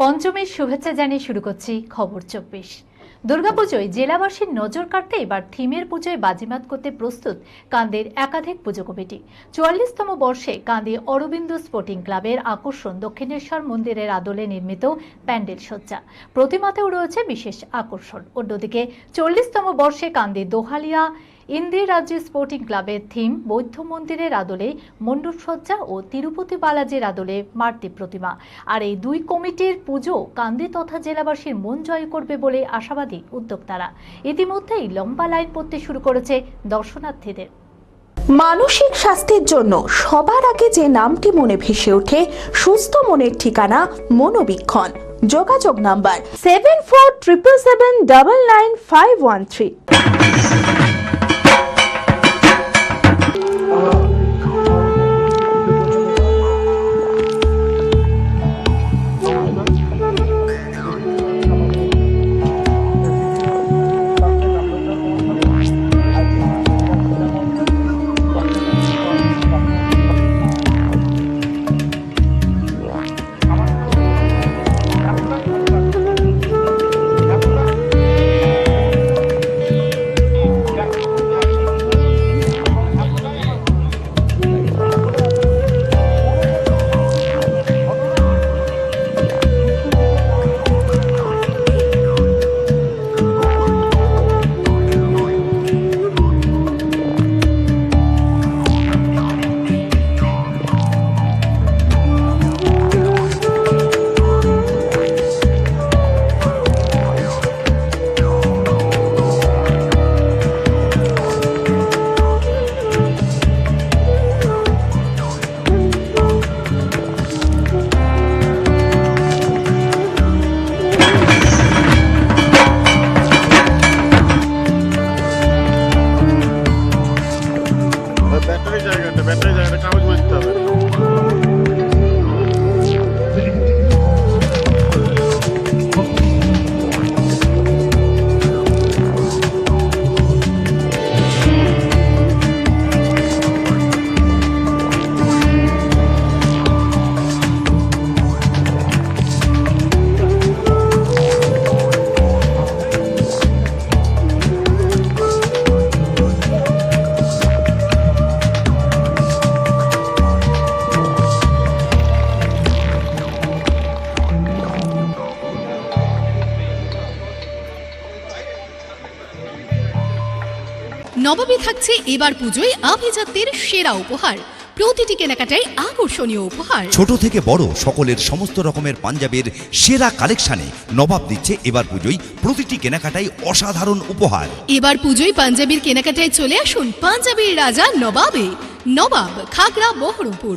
পঞ্চমীর শুভেচ্ছা জানিয়ে শুরু করছি খবর চব্বিশ। দুর্গাপুজোয় জেলাবাসীর নজর কাড়তে এবার থিমের পুজোয় বাজিমাত করতে প্রস্তুত কান্দের একাধিক পুজো কমিটি। চুয়াল্লিশতম বর্ষে কান্দি অরবিন্দ স্পোর্টিং ক্লাবের আকর্ষণ দক্ষিণেশ্বর মন্দিরের আদলে নির্মিত প্যান্ডেল সজ্জা। প্রতিমাতেও রয়েছে বিশেষ আকর্ষণ। অন্যদিকে চল্লিশতম বর্ষে কান্দি দোহালিয়া ইন্দির রাজ্য স্পোর্টিং ক্লাবের থিম বৌদ্ধ মন্দিরের আদলে মণ্ডপ সজ্জা ও তিরুপতি বালাজির আদলে মার্তি প্রতিমা। আর এই দুই কমিটির পুজো কান্দি তথা জেলাবাসীর মন জয় করবে বলে আশাবাদী উদ্যোক্তারা। ইতিমধ্যেই লম্বা লাইন পড়তে শুরু করেছে দর্শনার্থীদের। মানসিক স্বাস্থ্যের জন্য সবার আগে যে নামটি মনে ভেসে ওঠে, সুস্থ মনের ঠিকানা মনোবীক্ষণ। যোগাযোগ number seven four triple seven double nine five one three নবমী থাকছে এবার পুজোয় আভিজাত্যের সেরা উপহার। প্রতিটি কেনাকাটায় আকর্ষণীয় উপহার। ছোট থেকে বড় সকলের সমস্ত রকমের পাঞ্জাবের সেরা কালেকশনে নবাব দিচ্ছে এবার পুজোয় প্রতিটি কেনাকাটায় অসাধারণ উপহার। এবার পুজোয় পাঞ্জাবির কেনাকাটায় চলে আসুন পাঞ্জাবির রাজা নবাবে। নবাব খাগড়া বহরমপুর।